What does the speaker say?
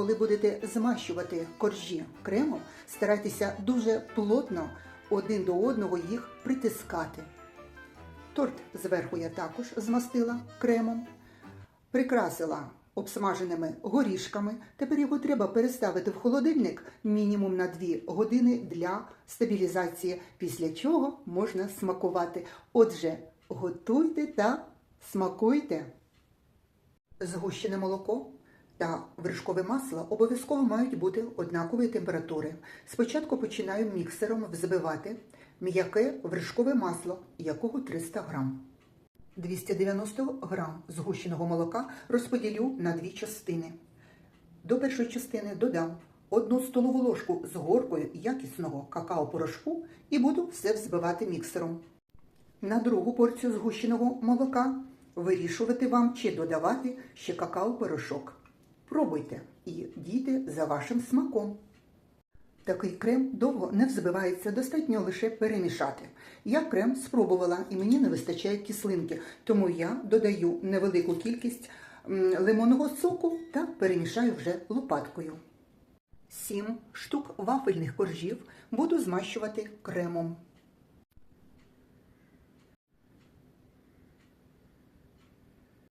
коли будете змащувати коржі кремом, старайтеся дуже плотно один до одного їх притискати. Торт зверху я також змастила кремом, прикрасила обсмаженими горішками. Тепер його треба переставити в холодильник мінімум на 2 години для стабілізації, після чого можна смакувати. Отже, готуйте та смакуйте. Згущене молоко та вершкове масло обов'язково мають бути однакової температури. Спочатку починаю міксером взбивати м'яке вершкове масло, якого 300 грам. 290 грам згущеного молока розподілю на дві частини. До першої частини додам одну столову ложку з горкою якісного какао-порошку і буду все взбивати міксером. На другу порцію згущеного молока вирішувати вам, чи додавати ще какао-порошок. Пробуйте і дійте за вашим смаком. Такий крем довго не взбивається, достатньо лише перемішати. Я крем спробувала і мені не вистачає кислинки, тому я додаю невелику кількість лимонного соку та перемішаю вже лопаткою. Сім штук вафельних коржів буду змащувати кремом.